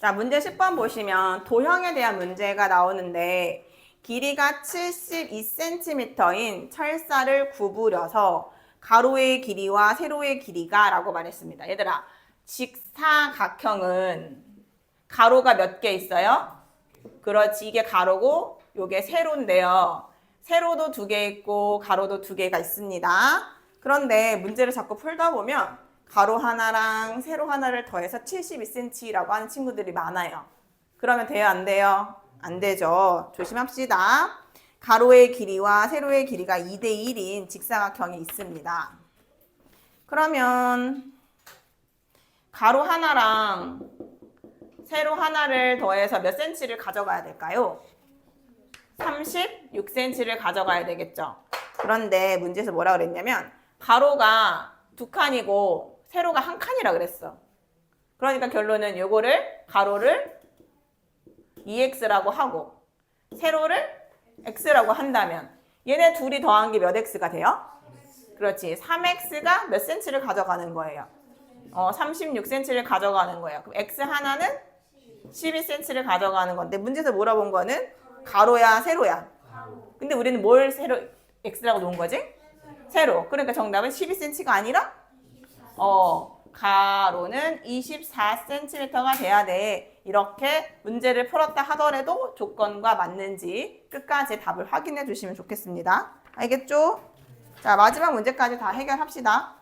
자, 문제 10번 보시면 도형에 대한 문제가 나오는데 길이가 72cm인 철사를 구부려서 가로의 길이와 세로의 길이가 라고 말했습니다. 얘들아, 직사각형은 가로가 몇 개 있어요? 그렇지, 이게 가로고 요게 세로인데요. 세로도 두 개 있고 가로도 두 개가 있습니다. 그런데 문제를 자꾸 풀다 보면 가로 하나랑 세로 하나를 더해서 72cm라고 하는 친구들이 많아요. 그러면 돼요, 안 돼요? 안 되죠. 조심합시다. 가로의 길이와 세로의 길이가 2대 1인 직사각형이 있습니다. 그러면 가로 하나랑 세로 하나를 더해서 몇 센치를 가져가야 될까요? 36cm를 가져가야 되겠죠. 그런데 문제에서 뭐라 그랬냐면 가로가 두 칸이고 세로가 한 칸이라 그랬어. 그러니까 결론은 요거를 가로를 2x라고 하고 세로를 x라고 한다면 얘네 둘이 더한 게 몇 x가 돼요? 그렇지. 3x가 몇 cm를 가져가는 거예요? 어, 36cm를 가져가는 거예요. 그럼 x 하나는 12cm를 가져가는 건데 문제에서 물어본 거는 가로야 세로야. 근데 우리는 뭘 세로 x라고 놓은 거지? 세로. 그러니까 정답은 12cm가 아니라 어 가로는 24cm가 돼야 돼. 이렇게 문제를 풀었다 하더라도 조건과 맞는지 끝까지 답을 확인해 주시면 좋겠습니다. 알겠죠? 자 마지막 문제까지 다 해결합시다.